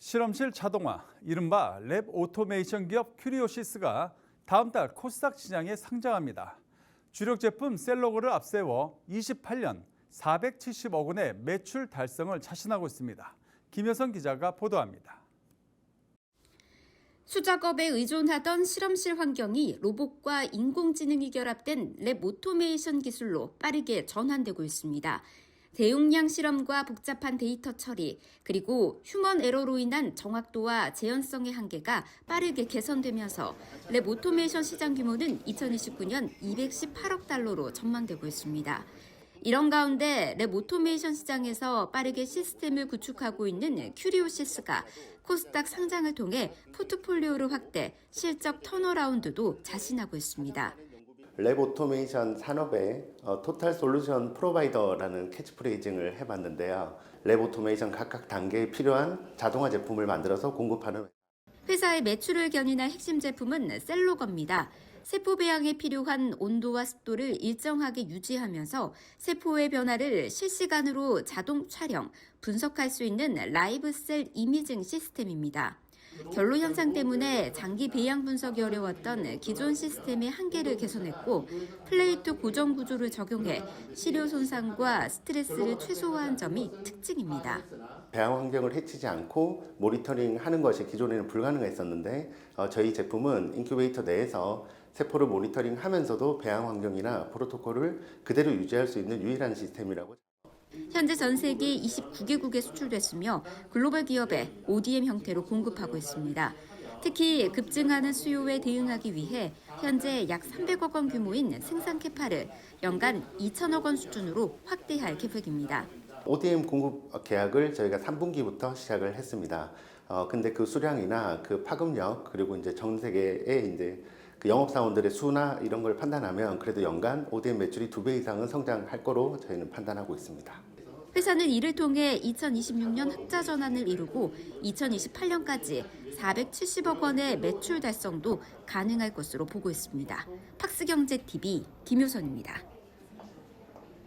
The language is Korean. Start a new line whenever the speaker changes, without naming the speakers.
실험실 자동화, 이른바 랩 오토메이션 기업 큐리오시스가 다음 달 코스닥 시장에 상장합니다. 주력 제품 셀로그를 앞세워 28년 470억 원의 매출 달성을 자신하고 있습니다. 김효선 기자가 보도합니다.
수작업에 의존하던 실험실 환경이 로봇과 인공지능이 결합된 랩 오토메이션 기술로 빠르게 전환되고 있습니다. 대용량 실험과 복잡한 데이터 처리, 그리고 휴먼 에러로 인한 정확도와 재현성의 한계가 빠르게 개선되면서 랩 오토메이션 시장 규모는 2029년 218억 달러로 전망되고 있습니다. 이런 가운데 랩 오토메이션 시장에서 빠르게 시스템을 구축하고 있는 큐리오시스가 코스닥 상장을 통해 포트폴리오를 확대, 실적 턴어라운드도 자신하고 있습니다.
랩 오토메이션 산업의 어, 토탈 솔루션 프로바이더라는 캐치프레이징을 해봤는데요. 랩 오토메이션 각각 단계에 필요한 자동화 제품을 만들어서 공급하는
회사의 매출을 견인할 핵심 제품은 셀로거입니다. 세포 배양에 필요한 온도와 습도를 일정하게 유지하면서 세포의 변화를 실시간으로 자동 촬영, 분석할 수 있는 라이브 셀 이미징 시스템입니다. 결로 현상 때문에 장기 배양 분석이 어려웠던 기존 시스템의 한계를 개선했고 플레이트 고정 구조를 적용해 시료 손상과 스트레스를 최소화한 점이 특징입니다.
배양 환경을 해치지 않고 모니터링 하는 것이 기존에는 불가능했었는데 어, 저희 제품은 인큐베이터 내에서 세포를 모니터링 하면서도 배양 환경이나 프로토콜을 그대로 유지할 수 있는 유일한 시스템이라고
현재 전 세계 29개국에 수출됐으며 글로벌 기업에 ODM 형태로 공급하고 있습니다. 특히 급증하는 수요에 대응하기 위해 현재 약 300억 원 규모인 생산 캐파를 연간 2천억 원 수준으로 확대할 계획입니다.
ODM 공급 계약을 저희가 3분기부터 시작을 했습니다. 어, 근데 그 수량이나 그 파급력 그리고 이제 전 세계의 이제 그 영업사원들의 수나 이런 걸 판단하면 그래도 연간 ODM 매출이 두 배 이상은 성장할 거로 저희는 판단하고 있습니다.
회사는 이를 통해 2026년 흑자 전환을 이루고 2028년까지 470억 원의 매출 달성도 가능할 것으로 보고 있습니다. 팍스경제TV 김효선입니다.